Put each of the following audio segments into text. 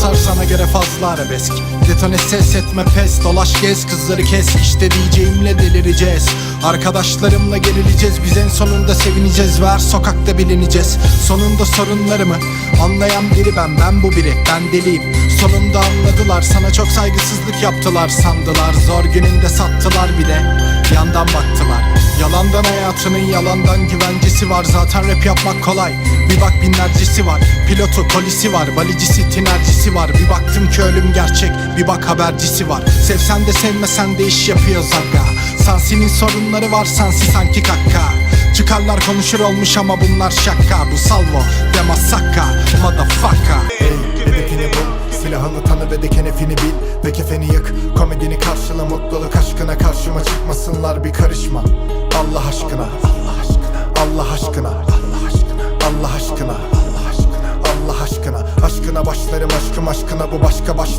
Hasar sana göre fazla arabesk. Detone ses etme pes Dolaş gez kızları kes. İşte diyeceğimle delireceğiz. Arkadaşlarımla gerileceğiz Biz en sonunda sevineceğiz. Ve her sokakta bilineceğiz. Sonunda sorunlarımı Anlayan biri ben ben bu biri Ben deliyim. Sonunda anladılar Sana çok saygısızlık yaptılar sandılar. Zor gününde sattılar bir de Yandan baktılar. Yalandan hayatının yalandan güvencesi var Zaten rap yapmak kolay Bir bak binlercesi var. Pilotu kolisi var Balicisi tinercisi var. Bir baktım ki ölüm gerçek Bir bak habercisi var. Sevsen de sevmesen de iş yapıyor zaga. Sansinin sorunları var sensi sanki kakka Çıkarlar konuşur olmuş ama bunlar şaka. Bu salvo de masaka Motherfucker. Hey hedefini bul Silahını tanı ve de kenefini bil. Ve kefeni yık Komedini karşıla mutluluk aşkına Karşıma çıkmasınlar bir karışma. Allah aşkına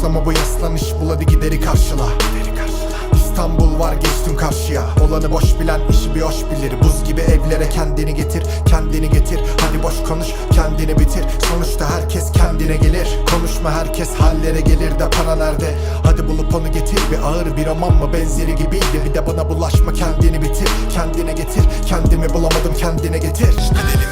başlama bu yaslanış Bul hadi gideri karşıla. İstanbul var geçtim karşıya. Olanı boş bilen işi bir hoş bilir. Buz gibi evlere kendini getir Kendini getir. Hadi boş konuş Kendini bitir. Sonuçta herkes kendine gelir. Konuşma herkes hallere gelir de para nerede Hadi bulup onu getir. Bir ağır bir roman mı benzeri gibiydi. Bir de bana bulaşma kendini bitir. Kendine getir kendimi bulamadım kendine getir. Gidelim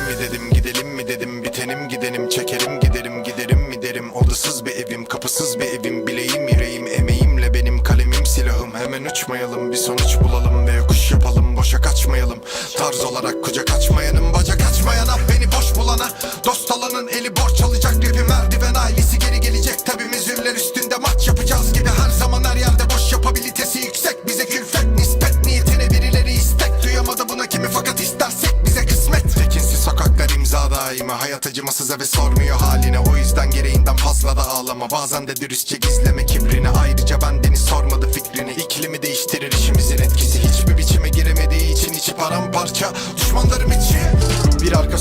uçmayalım bir sonuç bulalım ve yokuş yapalım Boşa kaçmayalım. Tarz olarak kucak açmayanın Bacak açmayana beni boş bulana. Dost alanın eli borç alacak rapi merdiven ailesi geri gelecek. Tabi mizürler üstünde maç yapacağız gibi Her zaman her yerde boş yapabilitesi yüksek. Bize külfet nispet niyetine birileri istek. Duyamadı buna kimi fakat istersek bize kısmet. Tekinsiz sokaklar imza daima Hayat acımasız ve sormuyor haline. O yüzden gereğinden fazla da ağlama Bazen de dürüstçe gizleme kibrini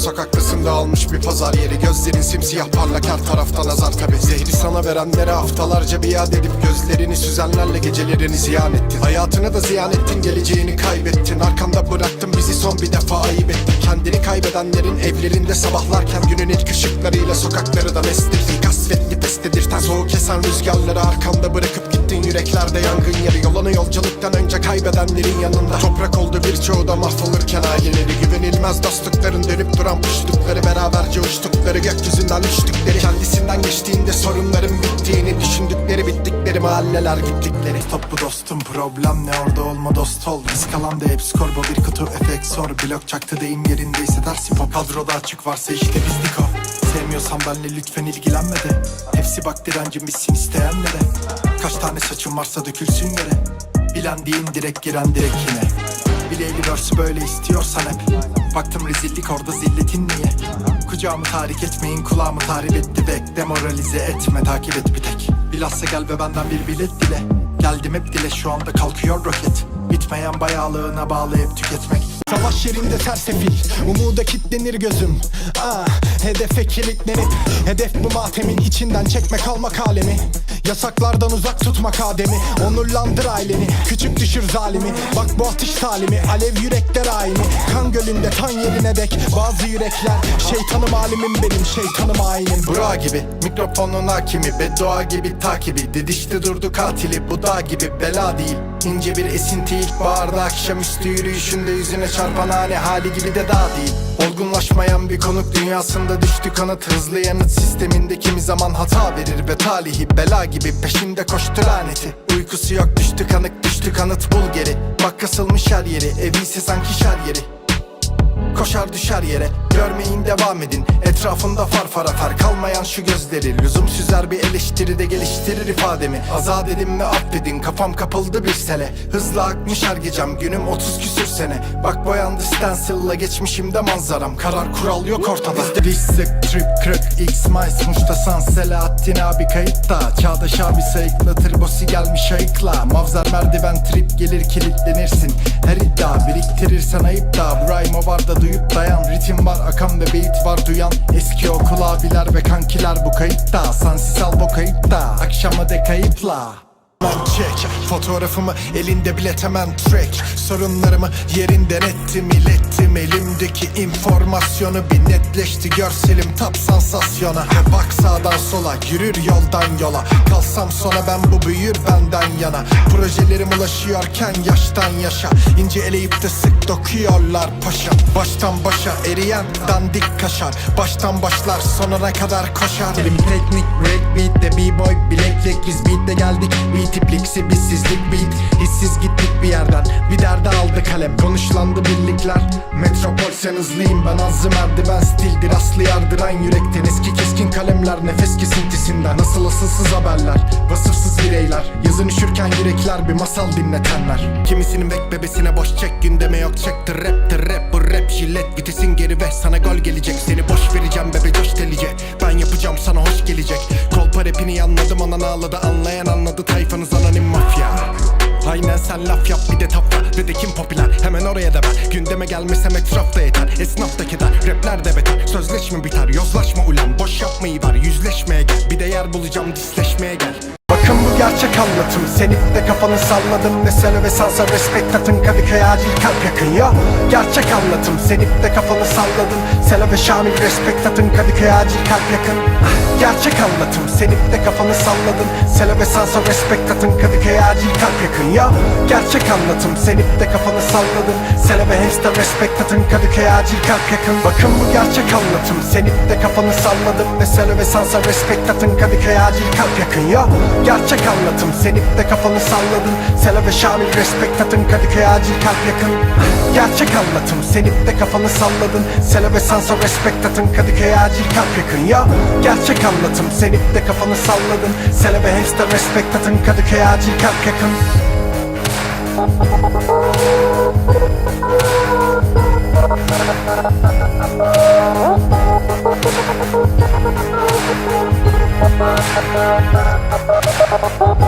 sokaktasın dağılmış bir pazar yeri. Gözlerin simsiyah parlak her tarafta nazar tabi Zehri sana verenlere haftalarca biat edip Gözlerini süzenlerle gecelerini ziyan ettin. Hayatını da ziyan ettin geleceğini kaybettin. Arkanda bıraktın bizi son bir defa ayıp ettin. Kendini kaybedenlerin evlerinde sabahlarken Günün ilk ışıklarıyla sokakları da meslettin Kasvetli pes dedirten soğuk kesen rüzgarları Arkanda bırakıp yüreklerde yangın yeri Yolunu yolculuktan önce kaybedenlerin yanında Toprak oldu. Birçoğu da mahvolurken aileleri Güvenilmez dostlukların dönüp duran puştukları Beraberce uçtukları gökyüzünden uçtukları Kendisinden geçtiğinde sorunların bittiğini Düşündükleri bittikleri mahalleler gittikleri. Stop dostum problem ne? Orada olma dost ol. Risk alan da hep skor. Bu bir kutu efekt sor. Blok çaktı deyim yerindeyse dersi pop Kadroda açık varsa işte bizlik o. Sevmiyorsan benle lütfen ilgilenme de. Hepsi bak direncim bitsin isteyenlere Kaç tane saçın varsa dökülsün yere. Bilendiğin direkt giren direkt yine. Bileyli versi böyle istiyorsan hep. Baktım rezillik orada zilletin niye? Kucağımı tahrik etmeyin kulağımı tahrip etti bek. Demoralize etme takip et bir tek. Bilhassa gel ve benden bir bilet dile. Geldim hep dile şu anda kalkıyor roket. Bitmeyen bayağılığına bağlayıp tüketmek. Savaş yerinde sersefil Umuda kitlenir gözüm. Ah, Hedefe kilitlenip Hedef bu matemin içinden çekmek almak alemi Yasaklardan uzak tutmak ademi Onurlandır aileni Küçük düşür zalimi. Bak bu atış talimi Alev yürekler aynı Kan gölünde tan yerine dek Bazı yürekler. Şeytanım alimim benim Şeytanım ainim Bura gibi Mikrofonun hakimi Beddua gibi takibi. Didişte durdu katili Bu dağ gibi bela değil İnce bir esinti ilkbaharda Akşamüstü yürüyüşünde yüzüne çarpan hane Hali gibi de dağ değil. Olgunlaşmayan bir konuk dünyasında düştü kanıt Hızlı yanıt sisteminde kimi zaman hata verir Ve talihi bela gibi peşinde koştu laneti. Uykusu yok düştü kanık düştü kanıt bul geri. Bak kasılmış her yeri evi ise sanki şer yeri Koşar düşer yere Görmeyin devam edin. Etrafında farfara fer Kalmayan şu gözleri. Lüzumsuz her bir eleştiri de geliştirir ifademi. Azat edin ve affedin Kafam kapıldı bir sele Hızla akmış her gecem Günüm 30 küsür sene. Bak boyandı stencil'la geçmişimde manzaram. Karar kural yok ortada. Bizde diş sık trip kırık X mice. Muştasan Selahattin abi kayıtta Çağdaş abi sayıklatır Bosi gelmiş ayıkla. Mavzer merdiven trip gelir kilitlenirsin. Her iddia biriktirirsen ayıp da. Rhyme var da duyup dayan. Ritim var akan ve beat var duyan. Eski okul abiler ve kankiler bu kayıtta. Sansis al bu kayıtta. Akşama de kayıpla Çek. Fotoğrafımı elinde bilet hemen track Sorunlarımı yerinden ettim ilettim. Elimdeki informasyonu bir netleşti Görselim tap sansasyona. Bak sağdan sola yürür yoldan yola. Kalsam sona ben bu büyür benden yana. Projelerim ulaşıyorken yaştan yaşa. İnce eleyip de sık dokuyorlar paşa. Baştan başa eriyen dandik kaşar. Baştan başlar sonuna kadar koşar. Elim teknik break beat de b-boy bileklik. Biz beatle geldik beat ipliksi bizsizlik beat. Hissiz gittik bir yerden bir derde aldı kalem. Konuşlandı birlikler Metropol sen hızlıyım. Ben azı merdiven stildir Aslı yardıran yürekten. Eski keskin kalemler Nefes kesintisinden. Nasıl asılsız haberler Vasıfsız bireyler. Yazın üşürken yürekler bir masal dinletenler. Kimisinin bek bebesine boş çek gündeme yok. Çektir rap de rap bu rap jilet. Vitesin geri ve sana gol gelecek. Seni boş vereceğim bebe coş delice Ben yapacağım sana hoş gelecek. Kolpa rapini anladım anan ağladı. Anlayan anladı tayfanız anonim mafya. Aynen sen laf yap bir de tafla Ve de kim popüler? Hemen oraya da ben. Gündeme gelmesem etrafta yeter. Esnaf da keder rapler de beter. Sözleşme biter yozlaşma ulan. Boş yapmayı ver yüzleşmeye gel. Bir de yer bulacağım disleşmeye gel gerçek anlatım. Senip de kafanı salladım Ne ve sansa respect atın. Kadıköy acil kalp yakın ya. Gerçek anlatım. Senip de kafanı salladın Selo ve Şamil respect atın. Kadıköy acil kalp yakın. Gerçek anlatım. Senip de kafanı salladın Selo ve sansa respect atın. Kadıköy acil kalp yakın ya. Gerçek anlatım. Senip de kafanı salladın Selo ve hamster respect atın. Kadıköy acil kalp yakın. Bakın bu gerçek anlatım. Senip de kafanı salladım. Ne ve sansa respect atın. Kadıköy acil kalp yakın ya. Gerçek anlatım. Senip de kafanı salladın. Selo ve Şamil respect atın Kadıköy acil kalp yakın. Gerçek anlatım. Senip de kafanı salladın. Selo ve sansa respect atın Kadıköy acil kalp yakın. Ya Gerçek anlatım. Senip de kafanı salladın. Selo ve hamster respect atın Kadıköy acil kalp yakın. Thank you. Oh,